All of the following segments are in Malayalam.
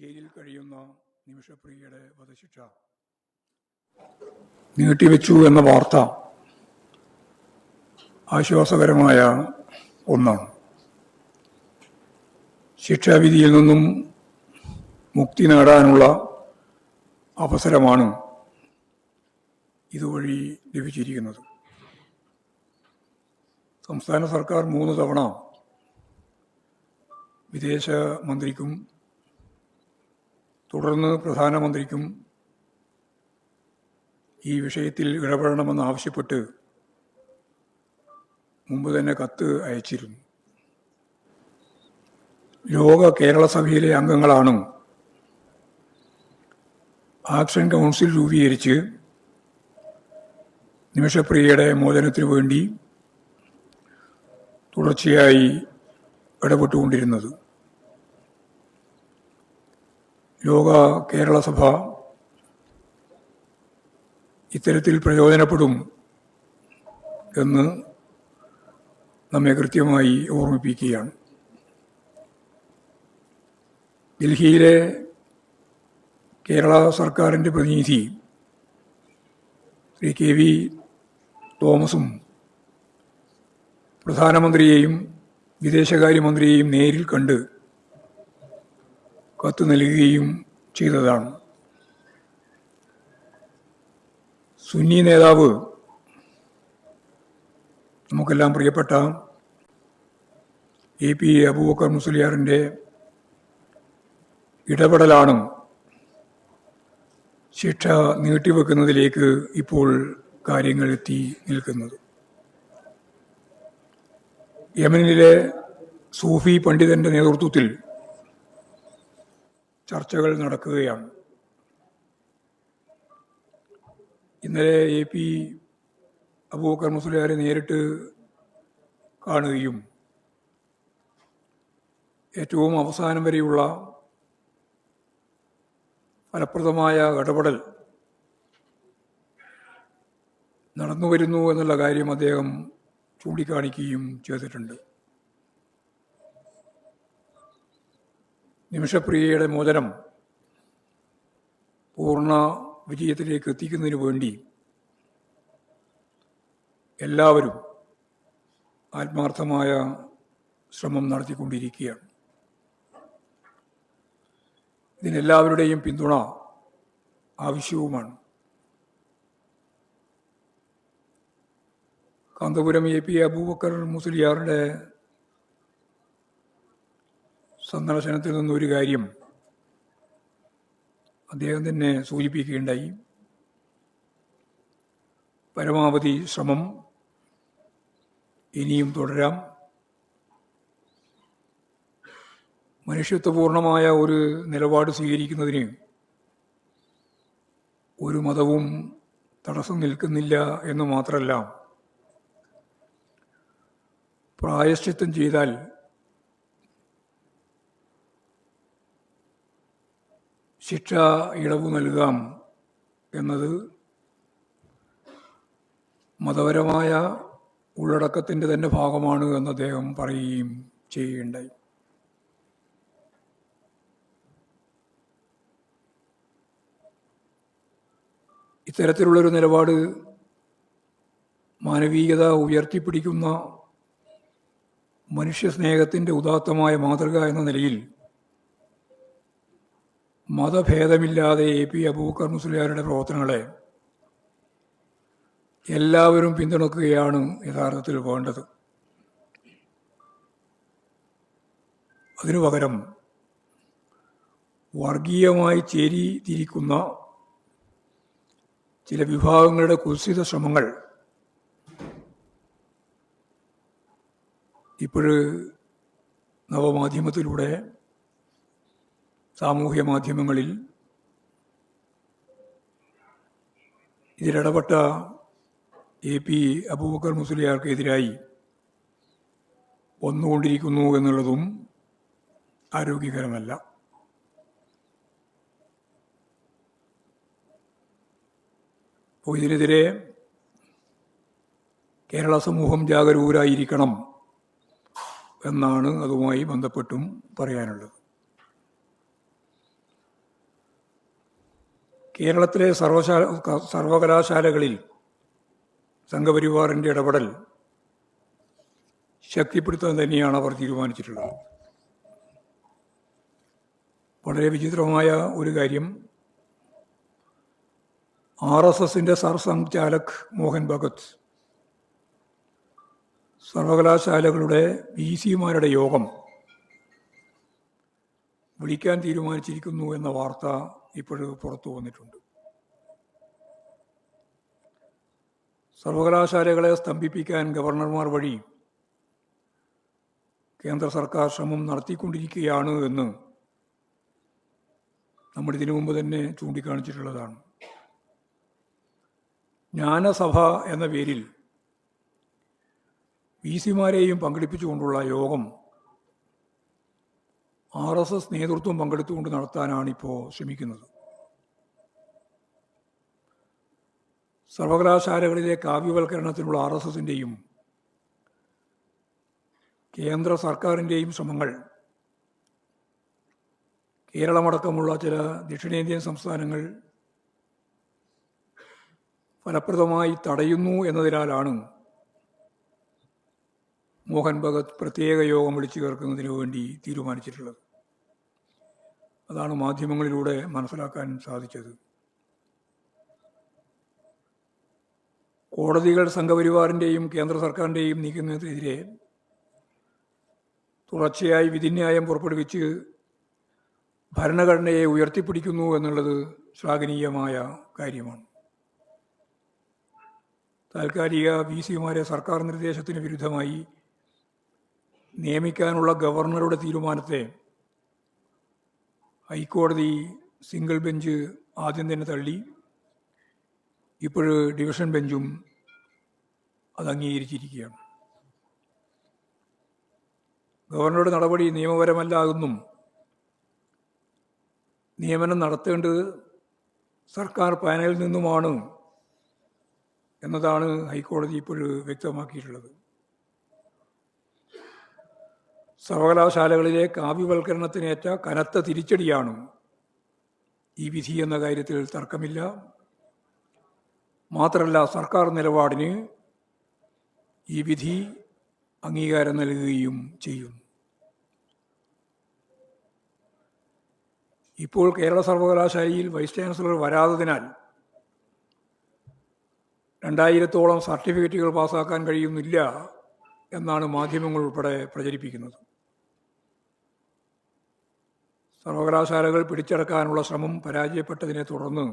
ജയിലിൽ കഴിയുന്ന നിമിഷപ്രിയയുടെ വധശിക്ഷ. നീട്ടിവെച്ചു എന്ന വാർത്ത ആശ്വാസകരമായ ഒന്നാണ്. ശിക്ഷാവിധിയിൽ നിന്നും മുക്തി നേടാനുള്ള അവസരമാണ് ഇതുവഴി ലഭിച്ചിരിക്കുന്നത്. സംസ്ഥാന സർക്കാർ മൂന്ന് തവണ വിദേശ മന്ത്രിക്കും തുടർന്ന് പ്രധാനമന്ത്രിക്കും ഈ വിഷയത്തിൽ ഇടപെടണമെന്ന് ആവശ്യപ്പെട്ട് മുമ്പ് തന്നെ കത്ത് അയച്ചിരുന്നു. ലോക കേരള സഭയിലെ അംഗങ്ങളാണ് ആക്ഷൻ കൗൺസിൽ രൂപീകരിച്ച് നിമിഷപ്രിയയുടെ മോചനത്തിനു വേണ്ടി തുടർച്ചയായി ഇടപെട്ടുകൊണ്ടിരുന്നത്. ലോക കേരള സഭ ഇത്തരത്തിൽ പ്രയോജനപ്പെടും എന്ന് നമ്മെ കൃത്യമായി ഓർമ്മിപ്പിക്കുകയാണ്. ഡൽഹിയിലെ കേരള സർക്കാരിന്റെ പ്രതിനിധി ശ്രീ കെ വി തോമസും പ്രധാനമന്ത്രിയെയും വിദേശകാര്യമന്ത്രിയെയും നേരിൽ കണ്ട് കത്ത് നൽകുകയും ചെയ്തതാണ്. സുന്നി നേതാവ് നമുക്കെല്ലാം പ്രിയപ്പെട്ട എ പി അബൂബക്കർ മുസ്ലിയാറിന്റെ ഇടപെടലാണ് ശിക്ഷ നീട്ടിവെക്കുന്നതിലേക്ക് ഇപ്പോൾ കാര്യങ്ങൾ എത്തി നിൽക്കുന്നത്. യമനിലെ സൂഫി പണ്ഡിതന്റെ നേതൃത്വത്തിൽ ചർച്ചകൾ നടക്കുകയാണ്. ഇന്നലെ എ പി അബൂബക്കർ മുസ്ലിയാരെ നേരിട്ട് കാണുകയും ഏറ്റവും അവസാനം വരെയുള്ള ഫലപ്രദമായ ഇടപെടൽ നടന്നു വരുന്നു എന്നുള്ള കാര്യം അദ്ദേഹം ചൂണ്ടിക്കാണിക്കുകയും ചെയ്തിട്ടുണ്ട്. നിമിഷപ്രിയയുടെ മോചനം പൂർണ വിജയത്തിലേക്ക് എത്തിക്കുന്നതിന് വേണ്ടി എല്ലാവരും ആത്മാർത്ഥമായ ശ്രമം നടത്തിക്കൊണ്ടിരിക്കുകയാണ്. ഇതിനെല്ലാവരുടെയും പിന്തുണ ആവശ്യവുമാണ്. കാന്തപുരം എ പി അബൂബക്കർ മുസ്ലിയാറുടെ സന്ദർശനത്തിൽ നിന്നൊരു കാര്യം അദ്ദേഹം തന്നെ സൂചിപ്പിക്കുകയുണ്ടായി. പരമാവധി ശ്രമം ഇനിയും തുടരാം. മനുഷ്യത്വപൂർണമായ ഒരു നിലപാട് സ്വീകരിക്കുന്നതിന് ഒരു മതവും തടസ്സം നിൽക്കുന്നില്ല എന്ന് മാത്രമല്ല പ്രായശ്ചിത്തം ചെയ്താൽ ശിക്ഷ ഇളവ് നൽകാം എന്നത് മതപരമായ ഉള്ളടക്കത്തിന്റെ തന്നെ ഭാഗമാണ് എന്ന് അദ്ദേഹം പറയുകയും ചെയ്യുകയുണ്ടായി. ഇത്തരത്തിലുള്ളൊരു നിലപാട് മാനവീയത ഉയർത്തിപ്പിടിക്കുന്ന മനുഷ്യസ്നേഹത്തിന്റെ ഉദാത്തമായ മാതൃക എന്ന നിലയിൽ മതഭേദമില്ലാതെ എ പി അബൂക്കർ മുസ്ലിയാരുടെ പ്രവർത്തനങ്ങളെ എല്ലാവരും പിന്തുണക്കുകയാണ് യഥാർത്ഥത്തിൽ വേണ്ടത്. അതിനു പകരം വർഗീയമായി ചേരിതിരിക്കുന്ന ചില വിഭാഗങ്ങളുടെ കുത്സിത ശ്രമങ്ങൾ ഇപ്പോഴ് നവമാധ്യമത്തിലൂടെ സാമൂഹ്യ മാധ്യമങ്ങളിൽ ഇതിലിടപെട്ട എ പി അബൂബക്കർ മുസ്ലിയാർക്കെതിരായി വന്നുകൊണ്ടിരിക്കുന്നു എന്നുള്ളതും ആരോഗ്യകരമല്ല. അപ്പോൾ ഇതിനെതിരെ കേരള സമൂഹം ജാഗരൂകരായിരിക്കണം എന്നാണ് അതുമായി ബന്ധപ്പെട്ടും പറയാനുള്ളത്. കേരളത്തിലെ സർവശാല സർവകലാശാലകളിൽ സംഘപരിവാറിന്റെ ഇടപെടൽ ശക്തിപ്പെടുത്താൻ തന്നെയാണ് അവർ തീരുമാനിച്ചിട്ടുള്ളത്. വളരെ വിചിത്രമായ ഒരു കാര്യം. ആർ എസ് എസിന്റെ സർസംചാലക് മോഹൻ ഭഗത് സർവകലാശാലകളുടെ വി സിമാരുടെ യോഗം വിളിക്കാൻ തീരുമാനിച്ചിരിക്കുന്നു എന്ന വാർത്ത ഇപ്പോൾ പുറത്തു വന്നിട്ടുണ്ട്. സർവകലാശാലകളെ സ്തംഭിപ്പിക്കാൻ ഗവർണർമാർ വഴി കേന്ദ്ര സർക്കാർ ശ്രമം നടത്തിക്കൊണ്ടിരിക്കുകയാണ് എന്ന് നമ്മൾ ഇതിനു മുമ്പ് തന്നെ ചൂണ്ടിക്കാണിച്ചിട്ടുള്ളതാണ്. ജ്ഞാനസഭ എന്ന പേരിൽ വി സിമാരെയും പങ്കെടുപ്പിച്ചുകൊണ്ടുള്ള യോഗം ആർ എസ് എസ് നേതൃത്വം പങ്കെടുത്തുകൊണ്ട് നടത്താനാണ് ഇപ്പോൾ ശ്രമിക്കുന്നത്. സർവകലാശാലകളിലെ കാവ്യവൽക്കരണത്തിനുള്ള ആർ എസ് എസിന്റെയും കേന്ദ്ര സർക്കാരിന്റെയും ശ്രമങ്ങൾ കേരളമടക്കമുള്ള ചില ദക്ഷിണേന്ത്യൻ സംസ്ഥാനങ്ങൾ ഫലപ്രദമായി തടയുന്നു എന്നതിനാലാണ് മോഹൻ ഭഗത് പ്രത്യേക യോഗം വിളിച്ചു ചേർക്കുന്നതിന് വേണ്ടി തീരുമാനിച്ചിട്ടുള്ളത്. അതാണ് മാധ്യമങ്ങളിലൂടെ മനസ്സിലാക്കാൻ സാധിച്ചത്. കോടതികൾ സംഘപരിവാറിന്റെയും കേന്ദ്ര സർക്കാരിന്റെയും നീക്കുന്നതിനെതിരെ തുടർച്ചയായി വിധിന്യായം പുറപ്പെടുവിച്ച് ഭരണഘടനയെ ഉയർത്തിപ്പിടിക്കുന്നു എന്നുള്ളത് ശ്ലാഘനീയമായ കാര്യമാണ്. താൽക്കാലിക വി സിമാരെ സർക്കാർ നിർദ്ദേശത്തിന് വിരുദ്ധമായി നിയമിക്കാനുള്ള ഗവർണറുടെ തീരുമാനത്തെ ഹൈക്കോടതി സിംഗിൾ ബെഞ്ച് ആദ്യം തന്നെ തള്ളി. ഇപ്പോൾ ഡിവിഷൻ ബെഞ്ചും അത് അംഗീകരിച്ചിരിക്കുകയാണ്. ഗവർണറുടെ നടപടി നിയമപരമല്ല എന്നും നിയമനം നടത്തേണ്ടത് സർക്കാർ പാനലിൽ നിന്നുമാണ് എന്നതാണ് ഹൈക്കോടതി ഇപ്പോൾ വ്യക്തമാക്കിയിട്ടുള്ളത്. സർവകലാശാലകളിലെ കാവ്യവൽക്കരണത്തിനേറ്റ കനത്ത തിരിച്ചടിയാണ് ഈ വിധി എന്ന കാര്യത്തിൽ തർക്കമില്ല. മാത്രമല്ല സർക്കാർ നിലപാടിന് ഈ വിധി അംഗീകാരം നൽകുകയും ചെയ്യും. ഇപ്പോൾ കേരള സർവകലാശാലയിൽ വൈസ് ചാൻസലർ വരാത്തതിനാൽ രണ്ടായിരത്തോളം സർട്ടിഫിക്കറ്റുകൾ പാസ്സാക്കാൻ കഴിയുന്നില്ല എന്നാണ് മാധ്യമങ്ങൾ ഉൾപ്പെടെ പ്രചരിപ്പിക്കുന്നത്. സർവകലാശാലകൾ പിടിച്ചെടുക്കാനുള്ള ശ്രമം പരാജയപ്പെട്ടതിനെ തുടർന്ന്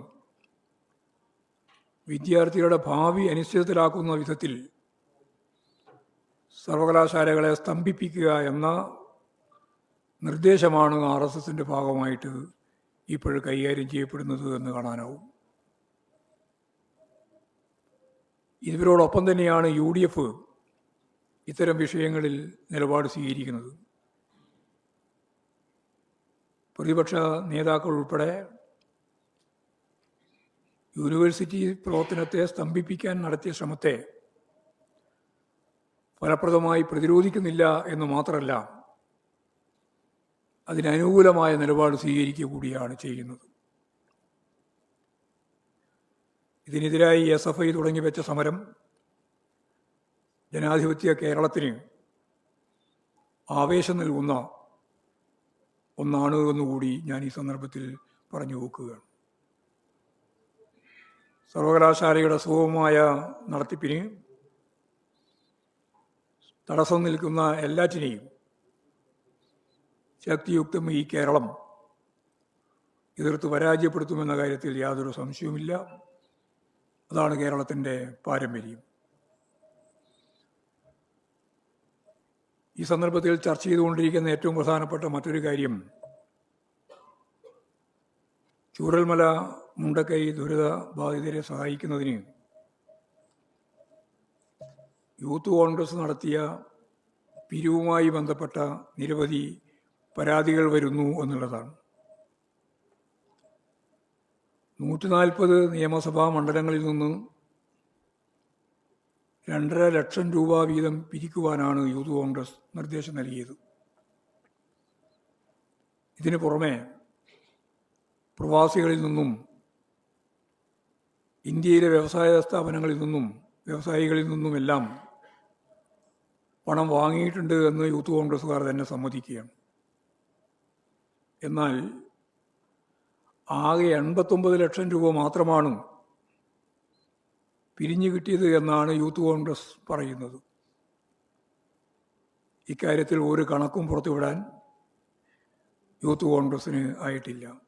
വിദ്യാർത്ഥികളുടെ ഭാവി അനിശ്ചിതത്തിലാക്കുന്ന വിധത്തിൽ സർവകലാശാലകളെ സ്തംഭിപ്പിക്കുക എന്ന നിർദ്ദേശമാണ് ആർ എസ് എസിന്റെ ഭാഗമായിട്ട് ഇപ്പോൾ കൈകാര്യം ചെയ്യപ്പെടുന്നത് എന്ന് കാണാനാവും. ഇവരോടൊപ്പം തന്നെയാണ് യു ഡി എഫ് ഇത്തരം വിഷയങ്ങളിൽ നിലപാട് സ്വീകരിക്കുന്നത്. പ്രതിപക്ഷ നേതാക്കൾ ഉൾപ്പെടെ യൂണിവേഴ്സിറ്റി പ്രവർത്തനത്തെ സ്തംഭിപ്പിക്കാൻ നടത്തിയ ശ്രമത്തെ ഫലപ്രദമായി പ്രതിരോധിക്കുന്നില്ല എന്ന് മാത്രമല്ല അതിനനുകൂലമായ നിലപാട് സ്വീകരിക്കുക കൂടിയാണ് ചെയ്യുന്നത്. ഇതിനെതിരായി എസ് എഫ് ഐ തുടങ്ങി വെച്ച സമരം ജനാധിപത്യ കേരളത്തിന് ആവേശം നൽകുന്ന ഒന്നാണ് എന്നുകൂടി ഞാൻ ഈ സന്ദർഭത്തിൽ പറഞ്ഞു നോക്കുകയാണ് സർവകലാശാലയുടെ സുഗമമായ നടത്തിപ്പിന് തടസ്സം നിൽക്കുന്ന എല്ലാറ്റിനെയും ശക്തിയുക്തം ഈ കേരളം എതിർത്ത് പരാജയപ്പെടുത്തുമെന്ന കാര്യത്തിൽ യാതൊരു സംശയവുമില്ല. അതാണ് കേരളത്തിന്റെ പാരമ്പര്യം. ഈ സന്ദർഭത്തിൽ ചർച്ച ചെയ്തുകൊണ്ടിരിക്കുന്ന ഏറ്റവും പ്രധാനപ്പെട്ട മറ്റൊരു കാര്യം ചൂരൽമല മുണ്ടക്കൈ ദുരിത ബാധിതരെ സഹായിക്കുന്നതിന് യൂത്ത് കോൺഗ്രസ് നടത്തിയ പിരിവുമായി ബന്ധപ്പെട്ട നിരവധി പരാതികൾ വരുന്നു എന്നുള്ളതാണ്. നൂറ്റി നാൽപ്പത് നിയമസഭാ മണ്ഡലങ്ങളിൽ നിന്ന് രണ്ടര ലക്ഷം രൂപ വീതം പിരിക്കുവാനാണ് യൂത്ത് കോൺഗ്രസ് നിർദ്ദേശം നൽകിയത്. ഇതിന് പുറമെ പ്രവാസികളിൽ നിന്നും ഇന്ത്യയിലെ വ്യവസായ സ്ഥാപനങ്ങളിൽ നിന്നും വ്യവസായികളിൽ നിന്നുമെല്ലാം പണം വാങ്ങിയിട്ടുണ്ട് എന്ന് യൂത്ത് കോൺഗ്രസ്സുകാർ തന്നെ സമ്മതിക്കുകയാണ്. എന്നാൽ ആകെ എൺപത്തൊമ്പത് ലക്ഷം രൂപ മാത്രമാണ് പിരിഞ്ഞു കിട്ടിയത് എന്നാണ് യൂത്ത് കോൺഗ്രസ് പറയുന്നത്. ഇക്കാര്യത്തിൽ ഒരു കണക്കും പുറത്തുവിടാൻ യൂത്ത് കോൺഗ്രസ്സിന് ആയിട്ടില്ല.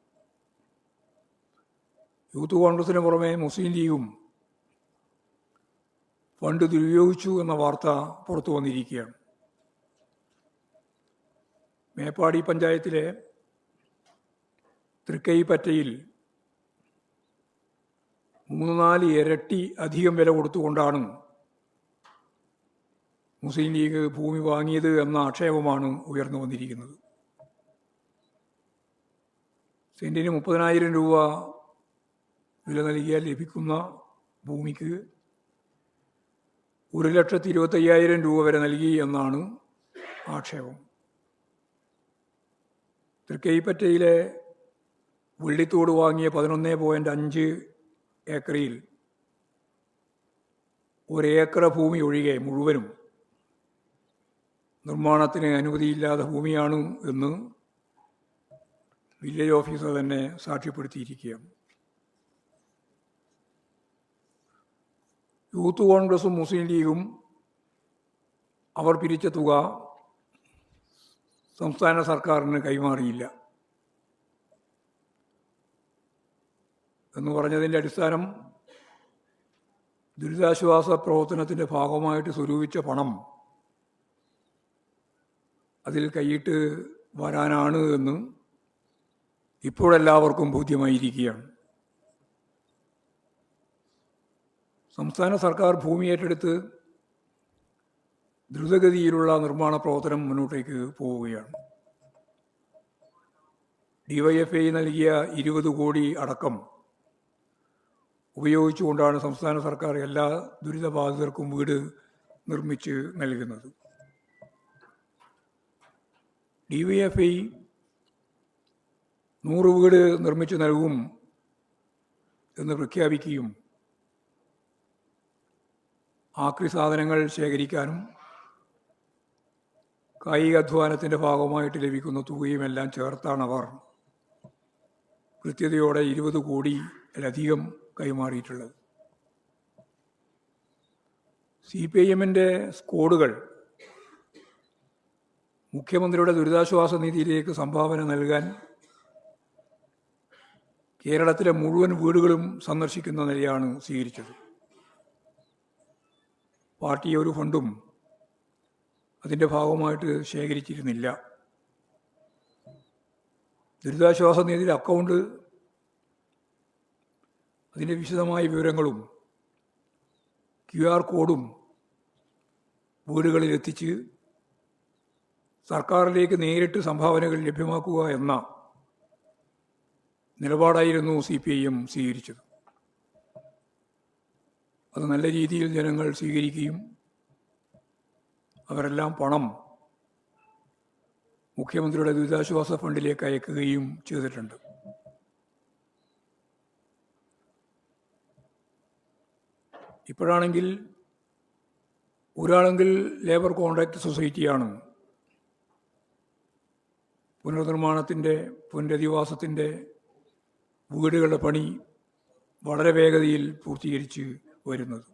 യൂത്ത് കോൺഗ്രസിന് പുറമെ മുസ്ലിം ലീഗും ഫണ്ട് ദുരുപയോഗിച്ചു എന്ന വാർത്ത പുറത്തു വന്നിരിക്കുകയാണ്. മേപ്പാടി പഞ്ചായത്തിലെ തൃക്കൈപ്പറ്റയിൽ മൂന്ന് നാല് ഇരട്ടി അധികം വില കൊടുത്തുകൊണ്ടാണ് മുസ്ലിം ലീഗ് ഭൂമി വാങ്ങിയത് എന്ന ആക്ഷേപമാണ് ഉയർന്നു വന്നിരിക്കുന്നത്. സെന്റിന് മുപ്പതിനായിരം രൂപ വില നൽകിയാൽ ലഭിക്കുന്ന ഭൂമിക്ക് ഒരു ലക്ഷത്തി ഇരുപത്തയ്യായിരം രൂപ വരെ നൽകി എന്നാണ് ആക്ഷേപം. തൃക്കൈപ്പറ്റയിലെ വെള്ളിത്തോട് വാങ്ങിയ പതിനൊന്ന് പോയിന്റ് അഞ്ച് ഏക്കറിൽ ഒരേക്കർ ഭൂമി ഒഴികെ മുഴുവനും നിർമ്മാണത്തിന് അനുമതിയില്ലാത്ത ഭൂമിയാണ് എന്ന് വില്ലേജ് ഓഫീസർ തന്നെ സാക്ഷ്യപ്പെടുത്തിയിരിക്കുകയാണ്. യൂത്ത് കോൺഗ്രസും മുസ്ലിം ലീഗും അവർ പിരിച്ച തുക സംസ്ഥാന സർക്കാരിന് കൈമാറിയില്ല. എന്ന് പറഞ്ഞതിന്റെ അടിസ്ഥാനം ദുരിതാശ്വാസ പ്രവർത്തനത്തിന്റെ ഭാഗമായിട്ട് സ്വരൂപിച്ച പണം അതിൽ കൈയിട്ട് വരാനാണ് എന്ന് ഇപ്പോഴെല്ലാവർക്കും ബോധ്യമായിരിക്കുകയാണ്. സംസ്ഥാന സർക്കാർ ഭൂമി ഏറ്റെടുത്ത് ദ്രുതഗതിയിലുള്ള നിർമ്മാണ പ്രവർത്തനം മുന്നോട്ടേക്ക് പോവുകയാണ്. ഡിവൈഎഫ്ഐ നൽകിയ ഇരുപത് കോടി അടക്കം ഉപയോഗിച്ചുകൊണ്ടാണ് സംസ്ഥാന സർക്കാർ എല്ലാ ദുരിതബാധിതർക്കും വീട് നിർമ്മിച്ച് നൽകുന്നത്. ഡി വൈ എഫ് ഐ നൂറ് വീട് നിർമ്മിച്ചു നൽകും എന്ന് പ്രഖ്യാപിക്കുകയും ആക്രി സാധനങ്ങൾ ശേഖരിക്കാനും കായികാധ്വാനത്തിന്റെ ഭാഗമായിട്ട് ലഭിക്കുന്ന തുകയും എല്ലാം ചേർത്താണ് അവർ. കൃത്യതയോടെ ഇരുപത് കോടിയിലധികം കൈമാറിയിട്ടുള്ളത്. സി പി ഐ എമ്മിന്റെ സ്കോഡുകൾ മുഖ്യമന്ത്രിയുടെ ദുരിതാശ്വാസ നിധിയിലേക്ക് സംഭാവന നൽകാൻ കേരളത്തിലെ മുഴുവൻ വീടുകളും സന്ദർശിക്കുന്ന നിലയാണ് സ്വീകരിച്ചത്. പാർട്ടി ഒരു ഫണ്ടും അതിന്റെ ഭാഗമായിട്ട് ശേഖരിച്ചിരുന്നില്ല. ദുരിതാശ്വാസ നിധിയുടെ അക്കൗണ്ട് അതിന്റെ വിശദമായ വിവരങ്ങളും ക്യു ആർ കോഡും വീടുകളിൽ എത്തിച്ച് സർക്കാരിലേക്ക് നേരിട്ട് സംഭാവനകൾ ലഭ്യമാക്കുക എന്ന നിലപാടായിരുന്നു സി പി ഐ എം സ്വീകരിച്ചത്. അത് നല്ല രീതിയിൽ ജനങ്ങൾ സ്വീകരിക്കുകയും അവരെല്ലാം പണം മുഖ്യമന്ത്രിയുടെ ദുരിതാശ്വാസ ഫണ്ടിലേക്ക് അയക്കുകയും ചെയ്തിട്ടുണ്ട്. ഇപ്പോഴാണെങ്കിൽ ഒരാളെങ്കിൽ ലേബർ കോൺട്രാക്ട് സൊസൈറ്റിയാണ്. പുനർനിർമ്മാണത്തിന്റെ പുനരധിവാസത്തിന്റെ വീടുകളുടെ പണി വളരെ വേഗതയിൽ പൂർത്തീകരിച്ച് വരുന്നത്.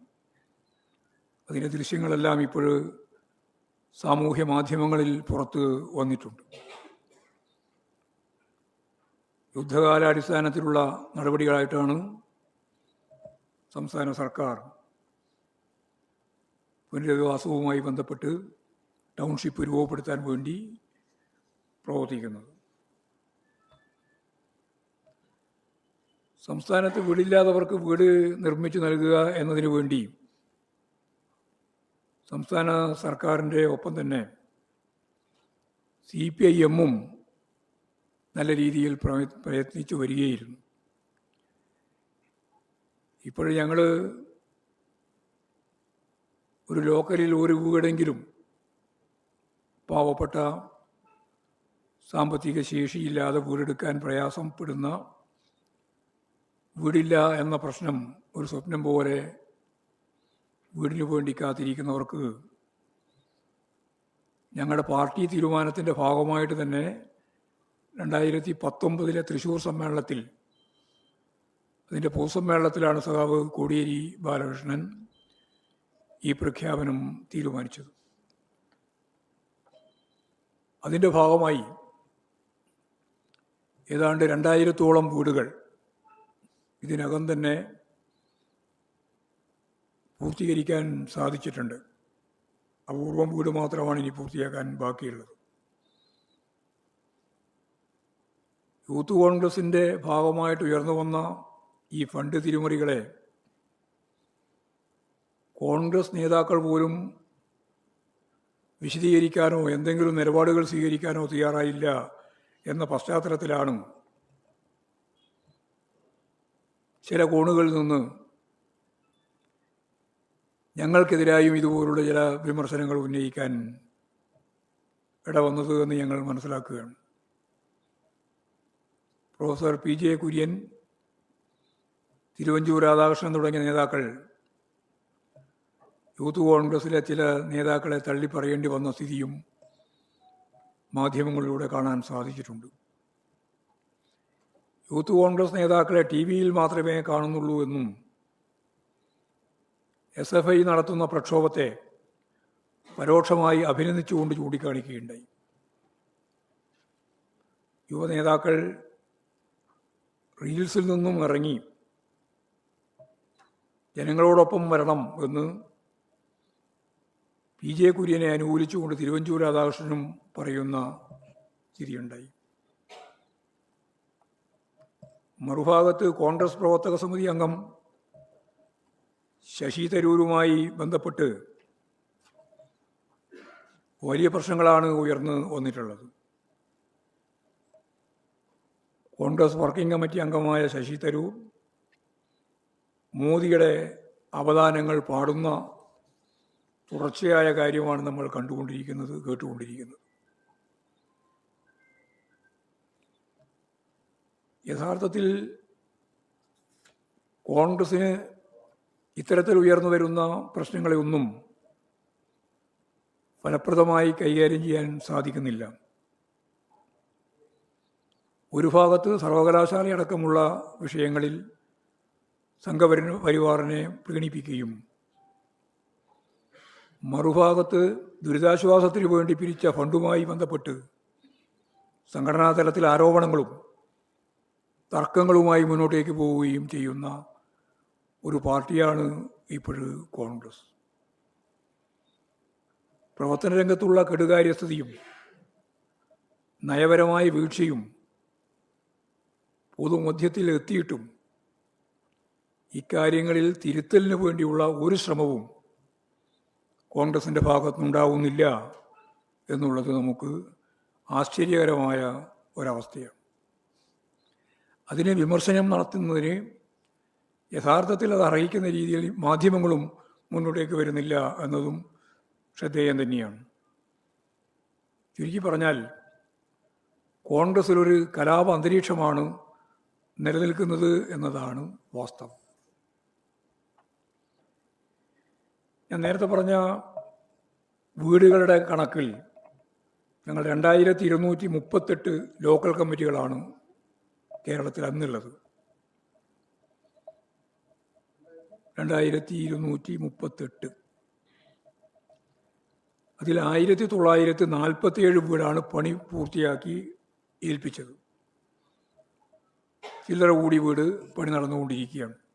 അതിന്റെ ദൃശ്യങ്ങളെല്ലാം ഇപ്പോൾ സാമൂഹ്യ മാധ്യമങ്ങളിൽ പുറത്ത് വന്നിട്ടുണ്ട്. യുദ്ധകാലാടിസ്ഥാനത്തിലുള്ള നടപടികളായിട്ടാണ് സംസ്ഥാന സർക്കാർ പുനരധിവാസവുമായി ബന്ധപ്പെട്ട് ടൗൺഷിപ്പ് രൂപപ്പെടുത്താൻ വേണ്ടി പ്രവർത്തിക്കുന്നത്. സംസ്ഥാനത്ത് വീടില്ലാത്തവർക്ക് വീട് നിർമ്മിച്ചു നൽകുക എന്നതിനു വേണ്ടി സംസ്ഥാന സർക്കാരിന്റെ ഒപ്പം തന്നെ സി പി ഐ എമ്മും നല്ല രീതിയിൽ പ്രയ- പ്രയത്നിച്ചു വരികയായിരുന്നു. ഇപ്പോൾ ഞങ്ങൾ ഒരു ലോക്കലിൽ ഒരു വീടെങ്കിലും പാവപ്പെട്ട സാമ്പത്തിക ശേഷിയില്ലാതെ വീടെടുക്കാൻ പ്രയാസപ്പെടുന്ന വീടില്ല എന്ന പ്രശ്നം ഒരു സ്വപ്നം പോലെ വീടിനു വേണ്ടി കാത്തിരിക്കുന്നവർക്ക് ഞങ്ങളുടെ പാർട്ടി തീരുമാനത്തിന്റെ ഭാഗമായിട്ട് തന്നെ രണ്ടായിരത്തി പത്തൊമ്പതിലെ തൃശ്ശൂർ സമ്മേളനത്തിൽ അതിന്റെ പൊതുസമ്മേളനത്തിലാണ് സഖാവ് കോടിയേരി ബാലകൃഷ്ണൻ ഈ പ്രഖ്യാപനം തീരുമാനിച്ചത്. അതിന്റെ ഭാഗമായി ഏതാണ്ട് രണ്ടായിരത്തോളം വീടുകൾ ഇതിനകം തന്നെ പൂർത്തീകരിക്കാൻ സാധിച്ചിട്ടുണ്ട്. അപൂർവം വീട് മാത്രമാണ് ഇനി പൂർത്തിയാക്കാൻ ബാക്കിയുള്ളത്. യൂത്ത് കോൺഗ്രസിന്റെ ഭാഗമായിട്ട് ഉയർന്നു വന്ന ഈ ഫണ്ട് തിരിമറികളെ കോൺഗ്രസ് നേതാക്കൾ പോലും വിശദീകരിക്കാനോ എന്തെങ്കിലും നിലപാടുകൾ സ്വീകരിക്കാനോ തയ്യാറായില്ല എന്ന പശ്ചാത്തലത്തിലാണ് ചില കോണുകളിൽ നിന്ന് ഞങ്ങൾക്കെതിരായും ഇതുപോലുള്ള ചില വിമർശനങ്ങൾ ഉന്നയിക്കാൻ ഇടവന്നത് എന്ന് ഞങ്ങൾ മനസ്സിലാക്കുകയാണ്. Professor P J Kurian Thiruvanchoor Radhakrishnan തുടങ്ങിയ നേതാക്കൾ യൂത്ത് കോൺഗ്രസിലെ ചില നേതാക്കളെ തള്ളിപ്പറയേണ്ടി വന്ന സ്ഥിതിയും മാധ്യമങ്ങളിലൂടെ കാണാൻ സാധിച്ചിട്ടുണ്ട്. യൂത്ത് കോൺഗ്രസ് നേതാക്കളെ ടി വിയിൽ മാത്രമേ കാണുന്നുള്ളൂ എന്നും എസ് എഫ് ഐ നടത്തുന്ന പ്രക്ഷോഭത്തെ പരോക്ഷമായി അഭിനന്ദിച്ചുകൊണ്ട് ചൂണ്ടിക്കാണിക്കുകയുണ്ടായി. യുവ നേതാക്കൾ റീൽസിൽ നിന്നും ഇറങ്ങി ജനങ്ങളോടൊപ്പം വരണം എന്ന് പി ജെ കുര്യനെ അനുകൂലിച്ചുകൊണ്ട് തിരുവഞ്ചൂർ രാധാകൃഷ്ണനും പറയുന്ന സ്ഥിതിയുണ്ടായി മറുഭാഗത്ത് കോൺഗ്രസ് പ്രവർത്തക സമിതി അംഗം ശശി തരൂരുമായി ബന്ധപ്പെട്ട് വലിയ പ്രശ്നങ്ങളാണ് ഉയർന്നു വന്നിട്ടുള്ളത്. കോൺഗ്രസ് വർക്കിംഗ് കമ്മിറ്റി അംഗമായ ശശി തരൂർ മോദിയുടെ അവദാനങ്ങൾ പാടുന്ന തുടർച്ചയായ കാര്യമാണ് നമ്മൾ കണ്ടുകൊണ്ടിരിക്കുന്നത് കേട്ടുകൊണ്ടിരിക്കുന്നത്. യഥാർത്ഥത്തിൽ കോൺഗ്രസ്സിന് ഇത്തരത്തിൽ ഉയർന്നു വരുന്ന പ്രശ്നങ്ങളെ ഒന്നും ഫലപ്രദമായി കൈകാര്യം ചെയ്യാൻ സാധിക്കുന്നില്ല. ഒരു ഭാഗത്ത് സർവകലാശാലയടക്കമുള്ള വിഷയങ്ങളിൽ സംഘപരി പരിവാറിനെ പ്രീണിപ്പിക്കുകയും മറുഭാഗത്ത് ദുരിതാശ്വാസത്തിന് വേണ്ടി പിരിച്ച ഫണ്ടുമായി ബന്ധപ്പെട്ട് സംഘടനാ തലത്തിൽ ആരോപണങ്ങളും തർക്കങ്ങളുമായി മുന്നോട്ടേക്ക് പോവുകയും ചെയ്യുന്ന ഒരു പാർട്ടിയാണ് ഇപ്പോഴ് കോൺഗ്രസ്. പ്രവർത്തന രംഗത്തുള്ള കെടുകാര്യസ്ഥതയും നയപരമായ വീഴ്ചയും പൊതുമധ്യത്തിൽ എത്തിയിട്ടും ഇക്കാര്യങ്ങളിൽ തിരുത്തലിന് വേണ്ടിയുള്ള ഒരു ശ്രമവും കോൺഗ്രസിന്റെ ഭാഗത്തുനിന്നുണ്ടാവുന്നില്ല എന്നുള്ളത് നമുക്ക് ആശ്ചര്യകരമായ ഒരവസ്ഥയാണ്. അതിനെ വിമർശനം നടത്തുന്നതിന് യഥാർത്ഥത്തിൽ അത് അറിയിക്കുന്ന രീതിയിൽ മാധ്യമങ്ങളും മുന്നോട്ടേക്ക് വരുന്നില്ല എന്നതും ശ്രദ്ധേയം തന്നെയാണ്. ചുരുക്കി പറഞ്ഞാൽ കോൺഗ്രസ്സിലൊരു കലാപ അന്തരീക്ഷമാണ് നിലനിൽക്കുന്നത് എന്നതാണ് വാസ്തവം. ഞാൻ നേരത്തെ പറഞ്ഞ വീടുകളുടെ കണക്കിൽ ഞങ്ങൾ രണ്ടായിരത്തി ഇരുന്നൂറ്റി മുപ്പത്തെട്ട് ലോക്കൽ കമ്മിറ്റികളാണ് കേരളത്തിൽ അന്നുള്ളത്. രണ്ടായിരത്തി ഇരുന്നൂറ്റി മുപ്പത്തെട്ട് അതിൽ ആയിരത്തി തൊള്ളായിരത്തി നാൽപ്പത്തിയേഴ് വീടാണ് പണി പൂർത്തിയാക്കി ഏൽപ്പിച്ചത്. ചില്ലറ കൂടി വീട് പണി നടന്നുകൊണ്ടിരിക്കുകയാണ്.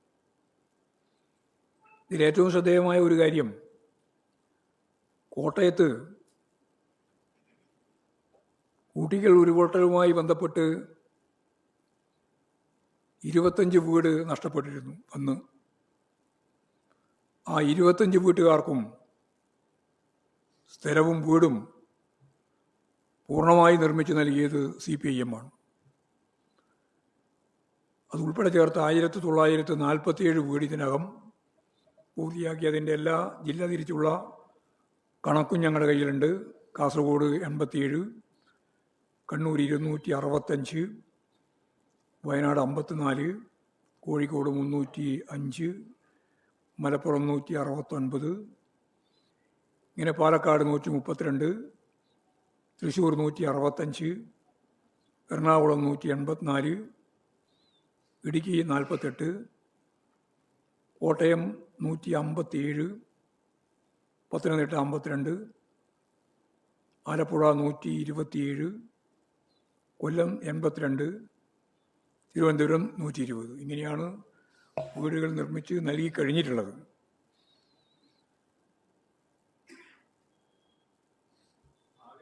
ഇതിൽ ഏറ്റവും ശ്രദ്ധേയമായ ഒരു കാര്യം കോട്ടയത്ത് കൂട്ടിക്കൽ ഉരുപൊട്ടലുമായി ബന്ധപ്പെട്ട് ഇരുപത്തഞ്ച് വീട് നഷ്ടപ്പെട്ടിരുന്നു അന്ന്. ആ ഇരുപത്തഞ്ച് വീട്ടുകാർക്കും സ്ഥലവും വീടും പൂർണമായി നിർമ്മിച്ചു നൽകിയത് സി പി ഐ എം ആണ്. അതുൾപ്പെടെ ചേർത്ത് ആയിരത്തി തൊള്ളായിരത്തി നാൽപ്പത്തിയേഴ് വീട് ഇതിനകം പൂർത്തിയാക്കി അതിന്റെ എല്ലാ ജില്ല തിരിച്ചുള്ള കണക്കും ഞങ്ങളുടെ കയ്യിലുണ്ട്. കാസർഗോഡ് എൺപത്തിയേഴ് കണ്ണൂർ ഇരുന്നൂറ്റി അറുപത്തഞ്ച് വയനാട് അമ്പത്തിനാല് കോഴിക്കോട് മുന്നൂറ്റി അഞ്ച് മലപ്പുറം നൂറ്റി അറുപത്തൊൻപത് ഇങ്ങനെ പാലക്കാട് നൂറ്റി മുപ്പത്തിരണ്ട് തൃശ്ശൂർ നൂറ്റി അറുപത്തഞ്ച് എറണാകുളം നൂറ്റി എൺപത്തിനാല് ഇടുക്കി നാൽപ്പത്തെട്ട് കോട്ടയം നൂറ്റി അമ്പത്തിയേഴ് പത്തനംതിട്ട അമ്പത്തിരണ്ട് ആലപ്പുഴ നൂറ്റി ഇരുപത്തിയേഴ് കൊല്ലം എൺപത്തിരണ്ട് തിരുവനന്തപുരം നൂറ്റി ഇരുപത് ഇങ്ങനെയാണ് വീടുകൾ നിർമ്മിച്ച് നൽകി കഴിഞ്ഞിട്ടുള്ളത്.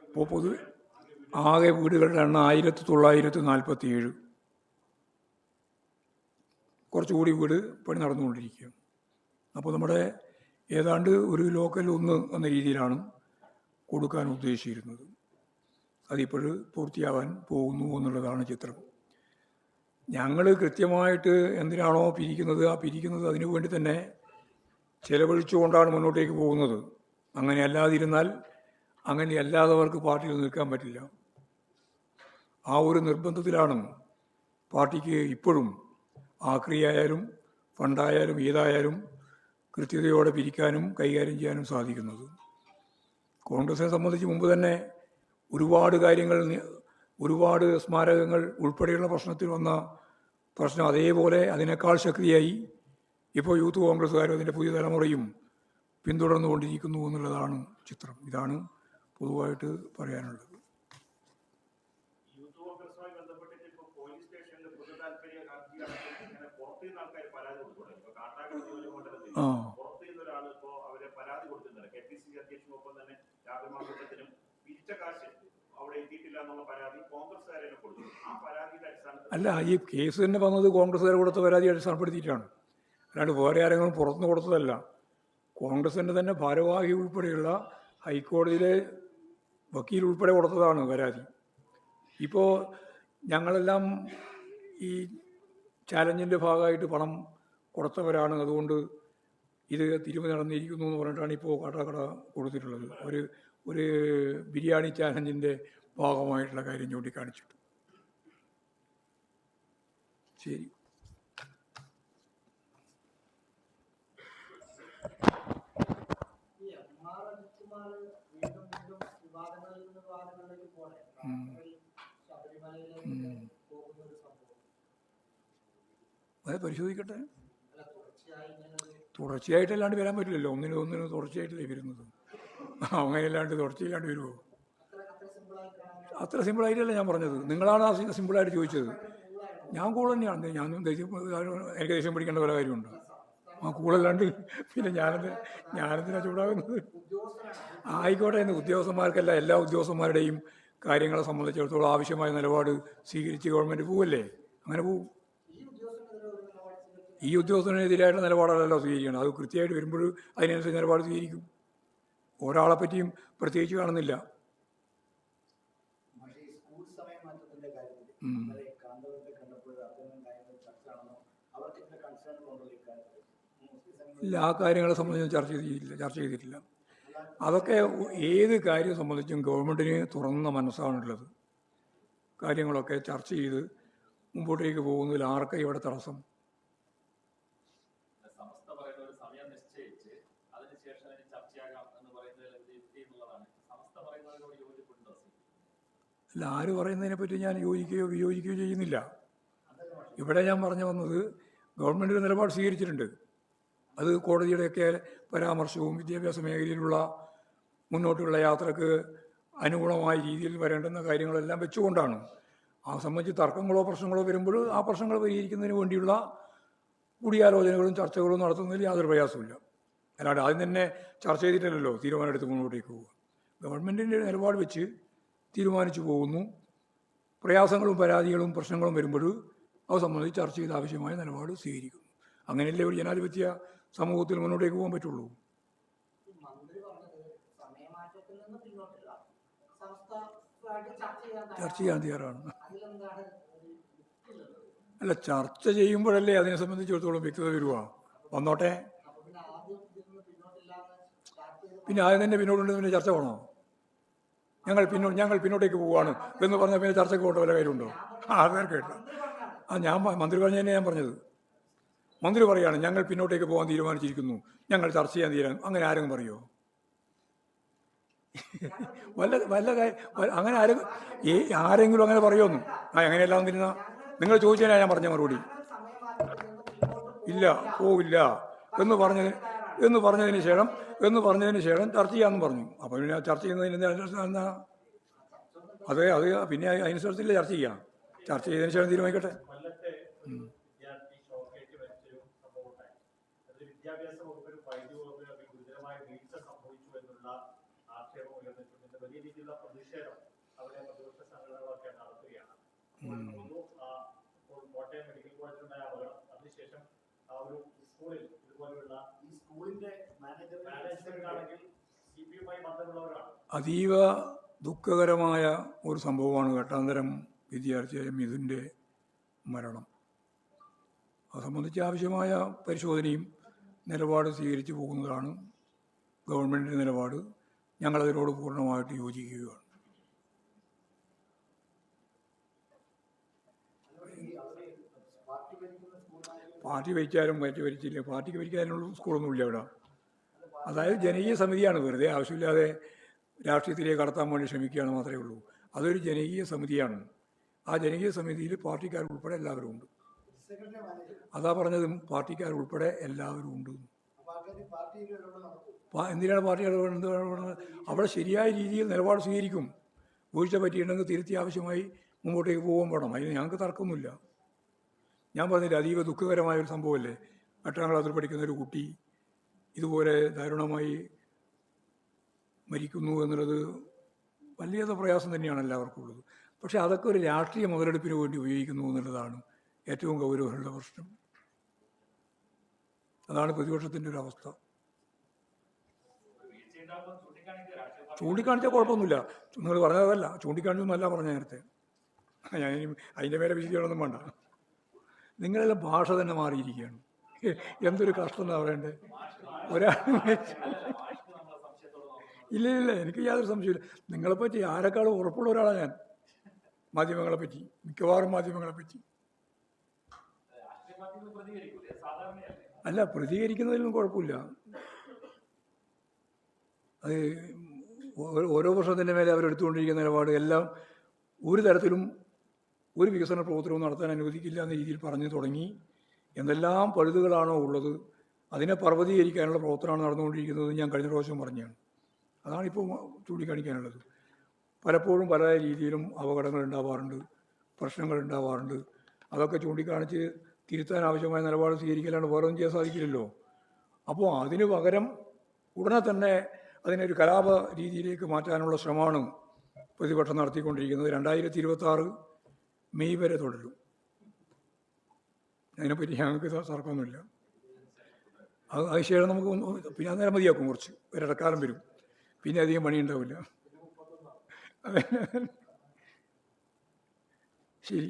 ഇപ്പോൾ പൊതുവെ ആകെ വീടുകളുടെ എണ്ണം ആയിരത്തി തൊള്ളായിരത്തി നാൽപ്പത്തി ഏഴ് കുറച്ചുകൂടി വീട് പണി നടന്നുകൊണ്ടിരിക്കുക അപ്പോൾ നമ്മുടെ ഏതാണ്ട് ഒരു ലോക്കൽ ഒന്ന് എന്ന രീതിയിലാണ് കൊടുക്കാൻ ഉദ്ദേശിച്ചിരുന്നത്. അതിപ്പോൾ പൂർത്തിയാവാൻ പോകുന്നു എന്നുള്ളതാണ് ചിത്രം. ഞങ്ങൾ കൃത്യമായിട്ട് എന്തിനാണോ പിരിക്കുന്നത് ആ പിരിക്കുന്നത് അതിനു വേണ്ടി തന്നെ ചെലവഴിച്ചുകൊണ്ടാണ് മുന്നോട്ടേക്ക് പോകുന്നത്. അങ്ങനെ അല്ലാതിരുന്നാൽ അങ്ങനെ അല്ലാത്തവർക്ക് പാർട്ടിയിൽ നിൽക്കാൻ പറ്റില്ല. ആ ഒരു നിർബന്ധത്തിലാണ് പാർട്ടിക്ക് ഇപ്പോഴും ആക്രിയായാലും ഫണ്ടായാലും ഏതായാലും കൃത്യതയോടെ പിരിക്കാനും കൈകാര്യം ചെയ്യാനും സാധിക്കുന്നത്. കോൺഗ്രസിനെ സംബന്ധിച്ച് മുമ്പ് തന്നെ ഒരുപാട് കാര്യങ്ങൾ ഒരുപാട് സ്മാരകങ്ങൾ ഉൾപ്പെടെയുള്ള പ്രശ്നത്തിൽ വന്ന പ്രശ്നം അതേപോലെ അതിനേക്കാൾ ശക്തിയായി ഇപ്പോൾ യൂത്ത് കോൺഗ്രസ്സുകാരും അതിന്റെ പുതിയ തലമുറയും പിന്തുടർന്നുകൊണ്ടിരിക്കുന്നു എന്നുള്ളതാണ് ചിത്രം. ഇതാണ് പൊതുവായിട്ട് പറയാനുള്ളത് യൂത്ത് കോൺഗ്രസുമായി ബന്ധപ്പെട്ടിട്ട് ഇപ്പൊ പോലീസ് സ്റ്റേഷനിൽ പൊതു താല്പര്യ ഹർജിയാണ് ഇങ്ങനെ പുറത്തു നിന്ന് ആൾക്കാർ പരാതി കൊടുത്തുള്ളത് ഇപ്പൊ കാട്ടാക്കട നിയോജകമണ്ഡലത്തിൽ ആ പുറത്തു നിന്ന് ഒരാൾ ഇപ്പോ അവരെ പരാതി കൊടുക്കുന്നുണ്ട് കെ പി സി സി അധ്യക്ഷനൊപ്പം തന്നെ രാഗമാകുട്ടത്തിനും പിരിച്ച കാശ് അവിടെ എത്തിയിട്ടില്ല എന്നുള്ള പരാതി കോൺഗ്രസ്സുകാരെ കൊടുത്തു ആ പരാതിയുടെ അടിസ്ഥാനത്തിൽ അല്ല ഈ കേസ് തന്നെ വന്നത് കോൺഗ്രസ്സുകാർ കൊടുത്ത പരാതി അടിസ്ഥാനപ്പെടുത്തിയിട്ടാണ്. അല്ലാണ്ട് വേറെ ആരെങ്കിലും പുറത്തുനിന്ന് കൊടുത്തതല്ല. കോൺഗ്രസിന്റെ തന്നെ ഭാരവാഹി ഉൾപ്പെടെയുള്ള ഹൈക്കോടതിയിലെ വക്കീൽ ഉൾപ്പെടെ കൊടുത്തതാണ് പരാതി. ഇപ്പോൾ ഞങ്ങളെല്ലാം ഈ ചാലഞ്ചിന്റെ ഭാഗമായിട്ട് പണം കൊടുത്തവരാണ്. അതുകൊണ്ട് ഇത് തിരുമ നടന്നിരിക്കുന്നു എന്ന് പറഞ്ഞിട്ടാണ് ഇപ്പോൾ കടകട കൊടുത്തിട്ടുള്ളത്. ഒരു ഒരു ബിരിയാണി ചാലഞ്ചിന്റെ ഭാഗമായിട്ടുള്ള കാര്യം ചൂണ്ടിക്കാണിച്ചിട്ടു. ശരി. അത് പരിശോധിക്കട്ടെ. തുടർച്ചയായിട്ടല്ലാണ്ട് വരാൻ പറ്റില്ലല്ലോ. ഒന്നിനും ഒന്നിനും തുടർച്ചയായിട്ടല്ലേ വരുന്നത്. അങ്ങനെയല്ലാണ്ട് തുടർച്ചയില്ലാണ്ട് വരുമോ അത്ര സിമ്പിളായിട്ടല്ല ഞാൻ പറഞ്ഞത്. നിങ്ങളാണ് ആ സിമ്പിളായിട്ട് ചോദിച്ചത്. ഞാൻ കൂടെ തന്നെയാണ് ദേഷ്യം എനിക്ക് ദേഷ്യം പിടിക്കേണ്ട പല കാര്യമുണ്ട്. ആ കൂടല്ലാണ്ട് പിന്നെ ഞാനെന്ത് ഞാനെന്തിനാ ചൂടാകുന്നത്. ആയിക്കോട്ടെ എന്ന് ഉദ്യോഗസ്ഥന്മാർക്കല്ല എല്ലാ ഉദ്യോഗസ്ഥന്മാരുടെയും കാര്യങ്ങളെ സംബന്ധിച്ചിടത്തോളം ആവശ്യമായ നിലപാട് സ്വീകരിച്ച് ഗവൺമെന്റ് പോവല്ലേ? അങ്ങനെ പോവും ഈ ഉദ്യോഗസ്ഥനെതിരെ ഒരു നിലപാട് സ്വീകരിച്ചു ഈ ഉദ്യോഗസ്ഥനെതിരായിട്ടുള്ള നിലപാടല്ലല്ലോ സ്വീകരിക്കണം അത് കൃത്യമായിട്ട് വരുമ്പോൾ അതിനനുസരിച്ച് നിലപാട് സ്വീകരിക്കും. ഒരാളെ പറ്റിയും പ്രത്യേകിച്ച് കാണുന്നില്ല. ഇല്ല ആ കാര്യങ്ങളെ സംബന്ധിച്ച് ചർച്ച ചെയ്തിട്ടില്ല ചർച്ച ചെയ്തിട്ടില്ല. അതൊക്കെ ഏത് കാര്യം സംബന്ധിച്ചും ഗവൺമെന്റിന് തുറന്ന മനസ്സാണുള്ളത്. കാര്യങ്ങളൊക്കെ ചർച്ച ചെയ്ത് മുമ്പോട്ടേക്ക് പോകുന്നതിൽ ആർക്കും ഇവിടെ തടസ്സം സമസ്ത പറയുന്ന ഒരു സമയം നിശ്ചയിച്ച് അതിനുശേഷം അതിന് ചർച്ചയാകാം എന്ന് പറയുന്നതിൽ എന്ത് യുക്തി എന്നുള്ളതാണ് സമസ്ത പറയുന്നതിനോട് യോജിപ്പുണ്ടോ സി? അല്ല ആര് പറയുന്നതിനെപ്പറ്റി ഞാൻ യോജിക്കുകയോ വിയോജിക്കുകയോ ചെയ്യുന്നില്ല. ഇവിടെ ഞാൻ പറഞ്ഞു വന്നത് ഗവൺമെന്റ് ഒരു നിലപാട് സ്വീകരിച്ചിട്ടുണ്ട്. അത് കോടതിയുടെയൊക്കെ പരാമർശവും വിദ്യാഭ്യാസ മേഖലയിലുള്ള മുന്നോട്ടുള്ള യാത്രയ്ക്ക് അനുകൂലമായ രീതിയിൽ വരേണ്ടുന്ന കാര്യങ്ങളെല്ലാം വെച്ചുകൊണ്ടാണ്. ആ സംബന്ധിച്ച് തർക്കങ്ങളോ പ്രശ്നങ്ങളോ വരുമ്പോൾ ആ പ്രശ്നങ്ങൾ പരിഹരിക്കുന്നതിന് വേണ്ടിയുള്ള കൂടിയാലോചനകളും ചർച്ചകളും നടത്തുന്നതിൽ യാതൊരു പ്രയാസമില്ല അല്ലാണ്ട് ആദ്യം തന്നെ ചർച്ച ചെയ്തിട്ടല്ലല്ലോ തീരുമാനമെടുത്ത് മുന്നോട്ടേക്ക് പോവുക. ഗവൺമെന്റിന്റെ നിലപാട് വെച്ച് തീരുമാനിച്ചു പോകുന്നു. പ്രയാസങ്ങളും പരാതികളും പ്രശ്നങ്ങളും വരുമ്പോൾ അത് സംബന്ധിച്ച് ചർച്ച ചെയ്ത് ആവശ്യമായ നിലപാട് സ്വീകരിക്കും അങ്ങനെയല്ലേ ഒരു ജനാധിപത്യ സമൂഹത്തിൽ മുന്നോട്ടേക്ക് പോകാൻ പറ്റുള്ളൂ? ചർച്ച ചെയ്യാൻ തയ്യാറാണ്. അല്ല ചർച്ച ചെയ്യുമ്പോഴല്ലേ അതിനെ സംബന്ധിച്ചിടത്തോളം വ്യക്തത വരുക വന്നോട്ടെ. പിന്നെ ആദ്യം തന്നെ പിന്നോട്ടുണ്ട് പിന്നെ ചർച്ച വേണോ? ഞങ്ങൾ പിന്നോ ഞങ്ങൾ പിന്നോട്ടേക്ക് പോവുകയാണ് എന്ന് പറഞ്ഞാൽ പിന്നെ ചർച്ചയ്ക്ക് പോകേണ്ട വല്ല കാര്യമുണ്ടോ ആ അത് ഞാൻ കേട്ടു. ആ ഞാൻ മന്ത്രി പറഞ്ഞ തന്നെ ഞാൻ പറഞ്ഞത്. മന്ത്രി പറയാണ് ഞങ്ങൾ പിന്നോട്ടേക്ക് പോകാൻ തീരുമാനിച്ചിരിക്കുന്നു. ഞങ്ങൾ ചർച്ച ചെയ്യാൻ തീരാൻ അങ്ങനെ ആരെങ്കിലും പറയുമോ വല്ല വല്ല അങ്ങനെ ആരും ഏ ആരെങ്കിലും അങ്ങനെ പറയുമെന്നു ആ എങ്ങനെയെല്ലാം തിരുന്ന നിങ്ങൾ ചോദിച്ചതിനാ ഞാൻ പറഞ്ഞ മറുപടി. ഇല്ല പോവില്ല എന്ന് പറഞ്ഞതിന് എന്ന് പറഞ്ഞതിന് ശേഷം എന്ന് പറഞ്ഞതിന് ശേഷം ചർച്ച ചെയ്യാമെന്ന് പറഞ്ഞു. അപ്പോൾ പിന്നെ ചർച്ച ചെയ്യുന്നതിന് എന്താ- അതെ അത് പിന്നെ അതിനനുസരിച്ചില്ല ചർച്ച ചെയ്യാം. ചർച്ച ചെയ്തതിന് ശേഷം തീരുമാനിക്കട്ടെ. കോട്ടയം മെഡിക്കൽ കോളേജിലുണ്ടായ അപകടം അതിനുശേഷം ആ ഒരു സ്കൂളിൽ ഇതുപോലെയുള്ള ഈ സ്കൂളിന്റെ അതീവ ദുഃഖകരമായ ഒരു സംഭവമാണ് ഘട്ടാന്തരം വിദ്യാർത്ഥിയായ മിഥുന്റെ മരണം. അത് സംബന്ധിച്ച് ആവശ്യമായ പരിശോധനയും നിലപാട് സ്വീകരിച്ചു പോകുന്നതാണ് ഗവൺമെന്റിന്റെ നിലപാട്. ഞങ്ങളതിനോട് പൂർണമായിട്ട് യോജിക്കുകയാണ്. പാർട്ടി ഭരിച്ചാലും മറ്റു ഭരിച്ചില്ല പാർട്ടിക്ക് ഭരിക്കാനുള്ള സ്കൂളൊന്നുമില്ല ഇവിടെ അതായത് ജനകീയ സമിതിയാണ് വെറുതെ ആവശ്യമില്ലാതെ രാഷ്ട്രീയത്തിലേക്ക് കടത്താൻ വേണ്ടി ശ്രമിക്കുകയാണ് മാത്രമേ ഉള്ളൂ. അതൊരു ജനകീയ സമിതിയാണ്. ആ ജനകീയ സമിതിയിൽ പാർട്ടിക്കാർ ഉൾപ്പെടെ എല്ലാവരും ഉണ്ട്. അതാ പറഞ്ഞതും പാർട്ടിക്കാർ ഉൾപ്പെടെ എല്ലാവരും ഉണ്ട്. എന്തിനാണ് പാർട്ടി ഇടപെടുന്നത് ഇടപെടുന്നത്? അവിടെ ശരിയായ രീതിയിൽ നിലപാട് സ്വീകരിക്കും. വീഴ്ച പറ്റിയിട്ടുണ്ടെങ്കിൽ തിരുത്തി ആവശ്യമായി മുമ്പോട്ടേക്ക് പോകാൻ വേണം. അതിന് ഞങ്ങൾക്ക് തർക്കമൊന്നുമില്ല. ഞാൻ പറഞ്ഞില്ല അതീവ ദുഃഖകരമായ ഒരു സംഭവമല്ലേ? എട്ടാം ക്ലാസ്സിൽ പഠിക്കുന്ന ഒരു കുട്ടി ഇതുപോലെ ദാരുണമായി മരിക്കുന്നു എന്നുള്ളത് വലിയ പ്രയാസം തന്നെയാണ് എല്ലാവർക്കും ഉള്ളത് പക്ഷേ അതൊക്കെ ഒരു രാഷ്ട്രീയ മുതലെടുപ്പിന് വേണ്ടി ഉപയോഗിക്കുന്നു എന്നുള്ളതാണ് ഏറ്റവും ഗൗരവമുള്ള പ്രശ്നം. അതാണ് പ്രതിപക്ഷത്തിന്റെ ഒരു അവസ്ഥ. ചൂണ്ടിക്കാണിച്ചാൽ കുഴപ്പമൊന്നുമില്ല. നിങ്ങൾ പറഞ്ഞതല്ല. ചൂണ്ടിക്കാണിച്ചൊന്നല്ല പറഞ്ഞ നേരത്തെ. ഞാൻ അതിന്റെ മേലെ വിശദീകരണമൊന്നും വേണ്ട. നിങ്ങളെല്ലാം ഭാഷ തന്നെ മാറിയിരിക്കുകയാണ്. എന്തൊരു കഷ്ടം എന്നാ പറയണ്ടേ? ഒരാൾ ഇല്ല ഇല്ല എനിക്ക് യാതൊരു സംശയമില്ല നിങ്ങളെപ്പറ്റി ആരെക്കാളും ഉറപ്പുള്ള ഒരാളാണ് ഞാൻ. മാധ്യമങ്ങളെ പറ്റി. മിക്കവാറും മാധ്യമങ്ങളെ പറ്റി. അല്ല പ്രതികരിക്കുന്നതിലൊന്നും കുഴപ്പമില്ല. അത് ഓരോ വർഷത്തിന്റെ മേലെ അവരെടുത്തുകൊണ്ടിരിക്കുന്ന നിലപാട് എല്ലാം ഒരു തരത്തിലും ഒരു വികസന പ്രവർത്തനവും നടത്താൻ അനുവദിക്കില്ല എന്ന രീതിയിൽ പറഞ്ഞു തുടങ്ങി. എന്തെല്ലാം പഴുതുകളാണോ ഉള്ളത്. അതിനെ പർവതീകരിക്കാനുള്ള പ്രവർത്തനമാണ് നടന്നുകൊണ്ടിരിക്കുന്നത് ഞാൻ കഴിഞ്ഞ പ്രാവശ്യം പറഞ്ഞാണ്. അതാണിപ്പോൾ ചൂണ്ടിക്കാണിക്കാനുള്ളത്. പലപ്പോഴും പല രീതിയിലും അപകടങ്ങൾ ഉണ്ടാവാറുണ്ട് പ്രശ്നങ്ങൾ ഉണ്ടാവാറുണ്ട്. അതൊക്കെ ചൂണ്ടിക്കാണിച്ച് തിരുത്താൻ ആവശ്യമായ നിലപാട് സ്വീകരിക്കലാണ് വേറെ ഒന്നും ചെയ്യാൻ സാധിക്കില്ലല്ലോ. അപ്പോൾ അതിന് പകരം ഉടനെ തന്നെ അതിനൊരു കലാപ രീതിയിലേക്ക് മാറ്റാനുള്ള ശ്രമമാണ് പ്രതിപക്ഷം നടത്തിക്കൊണ്ടിരിക്കുന്നത്. രണ്ടായിരത്തി ഇരുപത്തി ആറ് മെയ് വരെ തുടരും. അതിനെപ്പറ്റി ഞങ്ങൾക്ക് തർക്കമൊന്നുമില്ല. അത് ശേഷം നമുക്ക് പിന്നെ അന്നേരം മതിയാക്കും കുറച്ച്. ഒരിടക്കാലം വരും. പിന്നെ അധികം പണിയുണ്ടാവില്ല. ഉണ്ടാവില്ല ശരി.